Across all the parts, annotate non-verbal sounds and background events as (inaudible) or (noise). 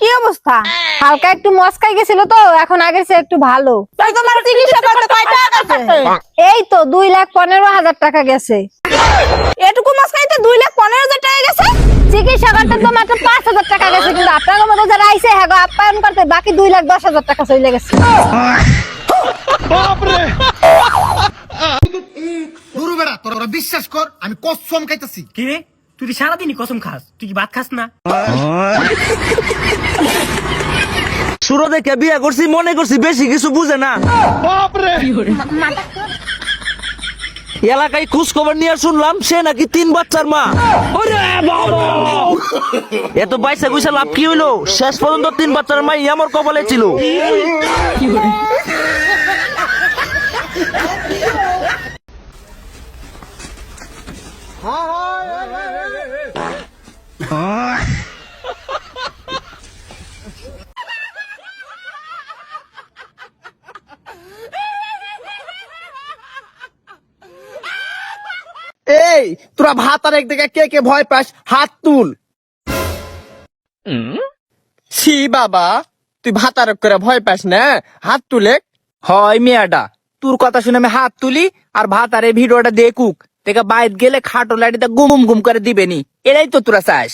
কি অবস্থা? হালকা একটু মস্কাই গেছিল তো এখন আগের চেয়ে একটু ভালো। তোমার চিকিৎসা করতে কয় টাকা গেছে? এই তো দুই লাখ পনেরো হাজার টাকা গেছে। এটুকু মাছ খাইতে দুই লাখ পনেরো হাজার টাকা গেছে? চিকিৎসা করতে তো মাত্র পাঁচ হাজার টাকা গেছে কিন্তু আপনার মতো যারা আইসে হ্যাঁ আপ্যায়ন করতে বাকি দুই লাখ দশ হাজার টাকা চলে গেছে। গুরু বেড়া তোরা বিশ্বাস কর আমি কসম খাইতেছি। কি রে? তুই কি সারাদিনই কসম খাস? তুই কি ভাত খাস না? সুরো দেখে বিয়ে করছি মনে করছি বেশি কিছু বুঝে না। এলাকায় খোঁজ খবর নিয়ে শুনলাম সে নাকি তিন বাচ্চার মা। এত পয়সা পয়সা লাভ কি হইল? শেষ পর্যন্ত তিন বাচ্চার মাই আমার কপালে ছিল। (laughs) এই তোরা ভাত আর একদিকে কে কে ভয় পাস? হাত তুল। ছি বাবা তুই ভাত আর করে ভয় পাস না? হাত তুলে। হয় মেয়াডা তোর কথা শুনে আমি হাত তুলি আর ভাত আর এই ভিডিওটা দেখুক। দেখে বাইর গেলে খাটো লাইটিতে গুম গুম করে দিবেনি। এটাই তো তোরা চাস।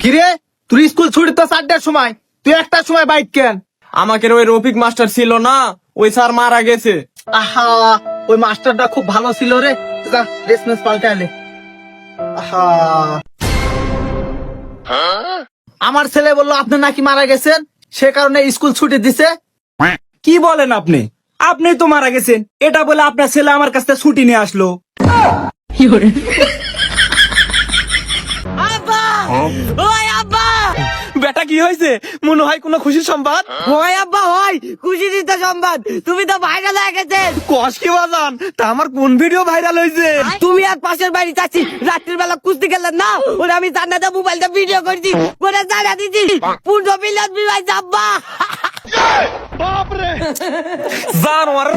কিরে? তুই স্কুল ছুটি তো চারটার সময়। তুই একটার সময় বাইক কেন? আমাকে ওই রফিক মাস্টার ছিল না ওই স্যার মারা গেছে। আহা ওই মাস্টারটা খুব ভালো ছিল রে। যা রেসমেস পাল্টালে আহা। আমার ছেলে বলল আপনি নাকি মারা গেছেন? সে কারণে স্কুল ছুটি দিছে। কি বলেন আপনি? আপনি তো মারা গেছেন। এটা বলে আপনার ছেলে আমার কাছ থেকে ছুটি নিয়ে আসলো। বেটা কি হয়েছে? মনে হয় কোনো খুশির সংবাদ? ওই আব্বা ওই খুশি দিতে সংবাদ। তুমি তো ভাইরাল হয়ে গেছেন কষ কি বাজান? তা আমার কোন ভিডিও ভাইরাল হয়েছে? তুমি আর পাশের বাড়ি চাচ্ছি রাত্রির বেলা কুস্তি খেললেন না? ওরে আমি জান্নাতে মোবাইলটা ভিডিও করছি। করে জানা দিচ্ছি। পূর্ণ মিলন বিবাহ যাব্বা জানোয়ার।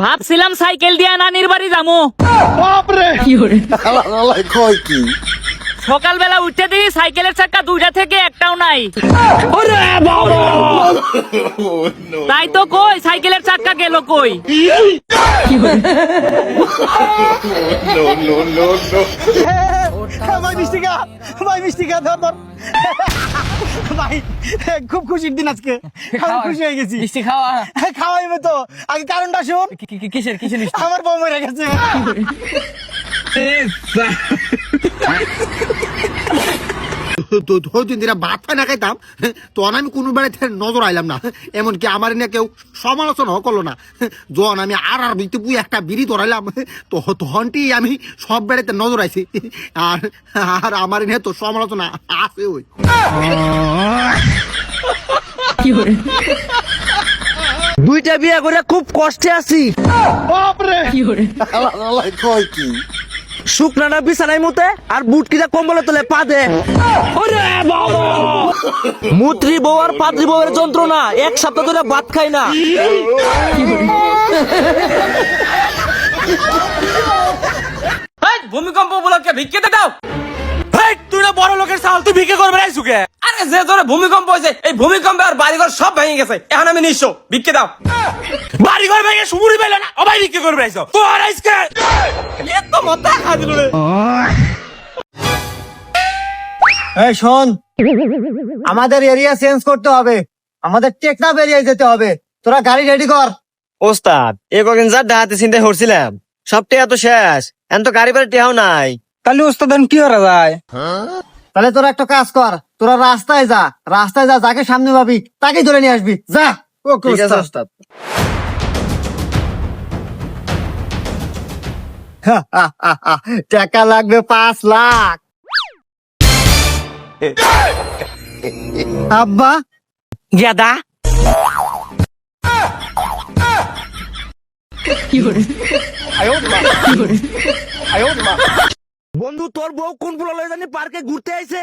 ভাবছিলাম সাইকেল দিয়ে নানির বাড়ি যাব কয় কি? সকালবেলা উঠতে দেখি সাইকেলের চাকা দুইটা থেকে একটাও নাই। তাই তো কই সাইকেলের চাকা গেল কই? (laughs) ভাই মিষ্টি খা। ভাই খা ধর ধর। ভাই খুব খুশির দিন আজকে। আমি খুশি হয়ে গেছি। মিষ্টি খাওয়া। খাওয়াইবে তো। আগে কারণটা শুন। কিসের কিসের আমার বউ মেরে গেছে। (laughs) তো দিনা ভাত না খাইতাম তখন আমি কোনো বেড়াতে নজর আইলাম না। এমনকি আমার কেউ সমালোচনা করল না। যখন আমি আর আর বিতে পুই একটা বিড়ি ধরাইলাম তো তখনটি আমি সব বেড়াতে নজর আইছি। আর আর আমার নিয়ে তো সমালোচনা আছে ওই। দুইটা বিয়ে করে খুব কষ্টে আছি। কি? শুকনা বিছানায় মুতে আর বুট কিটা কম্বলে তোলে পা দে। মুত্রি বউ আর পাত্রী বউয়ের যন্ত্রণা এক সপ্তাহ ধরে ভাত খাই না। ভূমিকম্প উপলক্ষে ভিক্ষে দাও। তুই না বড় লোকের চাল তুই ভিক্ষে করবে নাই সুখে আরে যে ধরে ভূমিকম্প হয়েছে এই ভূমিকম্পে আর বাড়িঘর সব ভেঙে গেছে। এখন আমি নিঃস্ব ভিক্ষে দাও। বাড়িঘর ভেঙে সুমুরি পেলে না অবাই ভিক্ষে করবে আইসো। তোর আইসকে এত মতা রে। এই শোন আমাদের এরিয়া চেঞ্জ করতে হবে। আমাদের টেকনাফ এরিয়ায় যেতে হবে। তোরা গাড়ি রেডি কর। ওস্তাদ এ কদিন যা ডাহাতে চিন্তা করছিলাম সব টেয়া তো শেষ এখন তো গাড়ি বাড়ি টেহাও নাই। তাহলে ওস্তাদ কি করা যায়? তাহলে তোরা একটা কাজ কর তোরা রাস্তায় যা রাস্তায় যা যাকে সামনে পাবি তাকেই ধরে নিয়ে আসবি যা। ওস্তাদ। টাকা লাগবে পাঁচ লাখ। আব্বা। গেদা বন্ধু তোর বউ কোন ফুল লয়ে জানি পার্কে ঘুরতে আইছে?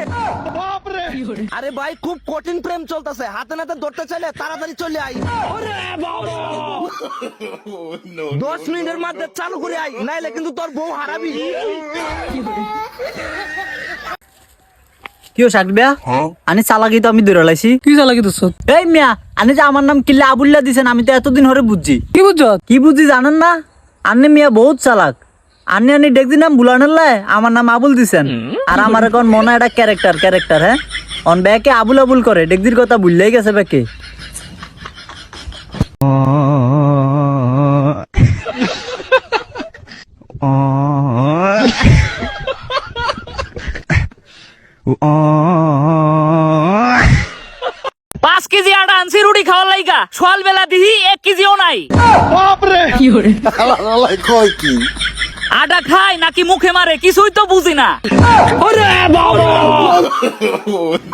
আরে ভাই খুব কঠিন প্রেম চলতেছে। হাতে নাতে ধরতে চাইলে তাড়াতাড়ি চলে আই দশ মিনিটের মধ্যে চালু করে আই নাইলে কিন্তু তোর বউ হারাবি। কিও সাকবিয়া আনি চালাকি তো আমি দূরে লাইছি। কি চালাকি তো এই মিয়া আনি যে আমার নাম কিল্লা আবুল্লা দিছেন আমি তো এতদিন ধরে বুঝছি। কি বুঝছ? কি বুঝছি জানেন না? আন্নে মিয়া বহুত চালাক। আন্নি আনি দেখছি নাম বুলানের লাই আমার নাম আবুল দিছেন। আর আমার এখন মনে হয় এটা ক্যারেক্টার ক্যারেক্টার হ্যাঁ? অন ব্যাকে আবুল আবুল করে ডেকদির কথা ভুললেই গেছে ব্যাকে। পাঁচ কেজি আটা আনছি রুটি খাওয়ার লাইগা। সকাল বেলা দিহি এক কেজিও নাই। আটা খাই নাকি মুখে মারে? কিছুই তো বুঝি না।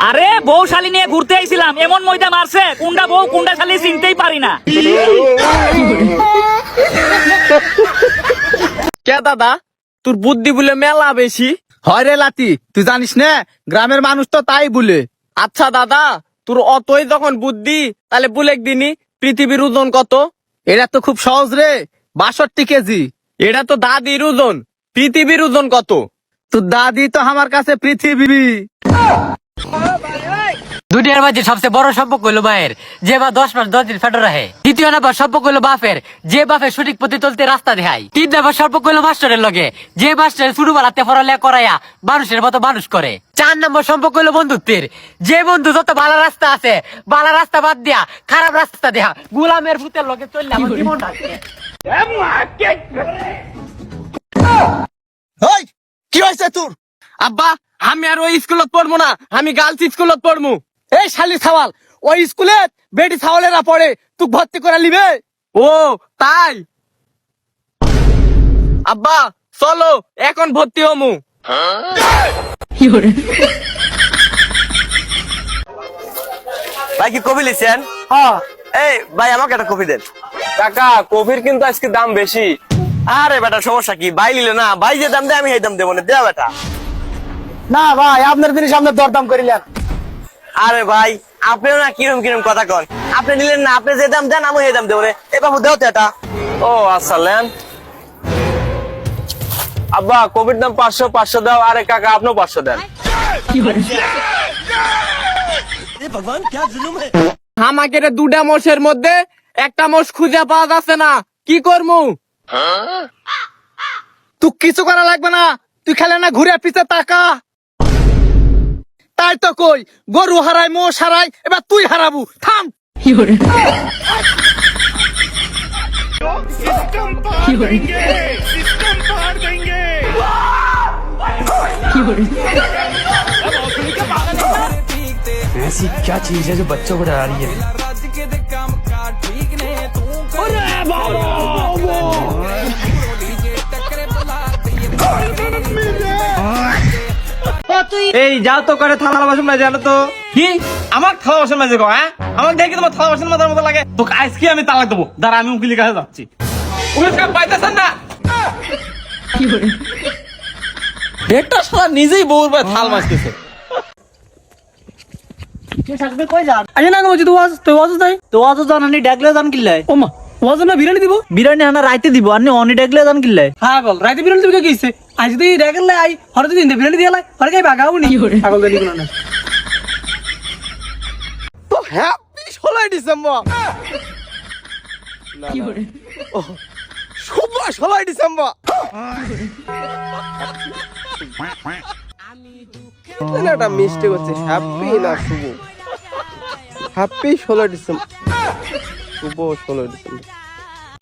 আরে বউ শালি নিয়ে ঘুরতে আইছিলাম। এমন ময়দা মারছে কুন্ডা বউ কুন্ডা শালি চিনতেই পারি না। কে দাদা? তোর বুদ্ধি বলে মেলা বেশি। হয় রে লাতি তুই জানিস না গ্রামের মানুষ তো তাই বলে। আচ্ছা দাদা তোর অতই যখন বুদ্ধি তাহলে বুলেক দিনি পৃথিবীর ওজন কত? এটা তো খুব সহজ রে বাষট্টি কেজি। এটা তো দাদির ওজন। পৃথিবীর ওজন কত? তোর দাদি তো আমার কাছে পৃথিবী। দুনিয়ার মাঝে সবচেয়ে বড় সম্পর্ক হইল মায়ের। যে বা দশ মাস দশ দিন ফেটো রাখে। দ্বিতীয় নাম্বার সম্পর্ক হইল বাপের। যে বাপের সঠিক পথে চলতে রাস্তা দেখায়। তিন নাম্বার সম্পর্ক হইল মাস্টারের লগে। যে মাস্টারের ছোটবেলাতে পড়ালেখা করাইয়া মানুষের মতো মানুষ করে। চার নম্বর সম্পর্ক হইল বন্ধুত্বের। যে বন্ধু যত ভালো রাস্তা আছে ভালো রাস্তা বাদ দিয়া খারাপ রাস্তা দেয়া গুলামের ভূতের লগে চললে আমার জীবনটা ওই কি হয়েছে তোর? আব্বা আমি আর ওই স্কুলত পড়ব না আমি গার্লস স্কুলত পড়ব। এই শালি সাওয়াল ওই স্কুলে বেটি সাওয়ালেরা পড়ে তুই ভর্তি করে নিবে? ও তাই? আব্বা চলো এখন ভর্তি হমু। ভাই কি কফি লিছেন হ্যাঁ। এই ভাই আমাকে একটা কফি দেন। কাকা কফির কিন্তু আজকে দাম বেশি। আরে বেটা সমস্যা কি? ভাই নিলে না? ভাই যে দাম দেয় আমি সেই দাম দেবো না। দেয়া বেটা। না ভাই আপনার জিনিস আপনার দরদাম করিলেন। আরে ভাই আপনিও না কিরম কিরম কথা কন? আপনি নিলেন না আপনি যে দাম দেন আমি সেই দাম দেবো রে এ বাবু দেও তো এটা। ও আচ্ছা লেন আব্বা কোভিড দাম পাঁচশো পাঁচশো দাও। আরে কাকা আপনিও পাঁচশো দেন। ভগবান আমাকে রে দুটা মোষের মধ্যে একটা মোষ খুঁজে পাওয়া যাচ্ছে না। কি করমু? তুই কিছু করা লাগবে না। তুই খেলে না ঘুরে পিছে তাকা। তাই তো কই, গরু হারাই মোষ হারাই এবার তুই হারাবু। থাম। এই যাও তো করে থালা বাসন মাঝে জানো তো। কি? আমার থালা বাসন মাঝে গো হ্যাঁ? আমার দেখি তোমার থালা বাসন মাঝে মতো লাগে। তোকে আজকে আমি তালাক দেবো? দাঁড়া আমি উকিলের কাছে যাচ্ছি। উকিল পাইতেছেন না? একটা সারা নিজেই বউর পায়ে থাল মাছতেছে আরে না বলছি তো ওয়াজ তো ওয়াজ তাই। তো ওয়াজ জানানি ডাকলে জান কিল্লাই ও ওয়াজ না বিরিয়ানি দিব? বিরিয়ানি হানা রাইতে দিব আনি অনি ডাকলে জান কিল্লাই পাগল রাইতে বিরল দিবি কইছে? আজ তুই রেগেল আই হরে তুই বিরল দিয়ালাই হরে কাই বাগাও নি? পাগল দেলি কোন না। তো হ্যাপি 16 ডিসেম্বর। কি করে শুভ 16 ডিসেম্বর। এখানে একটা মিস্টেক হচ্ছে হ্যাপি না শুভ? হ্যাপি ষোলো ডিসেম্বর। শুভ ষোলো ডিসেম্বর।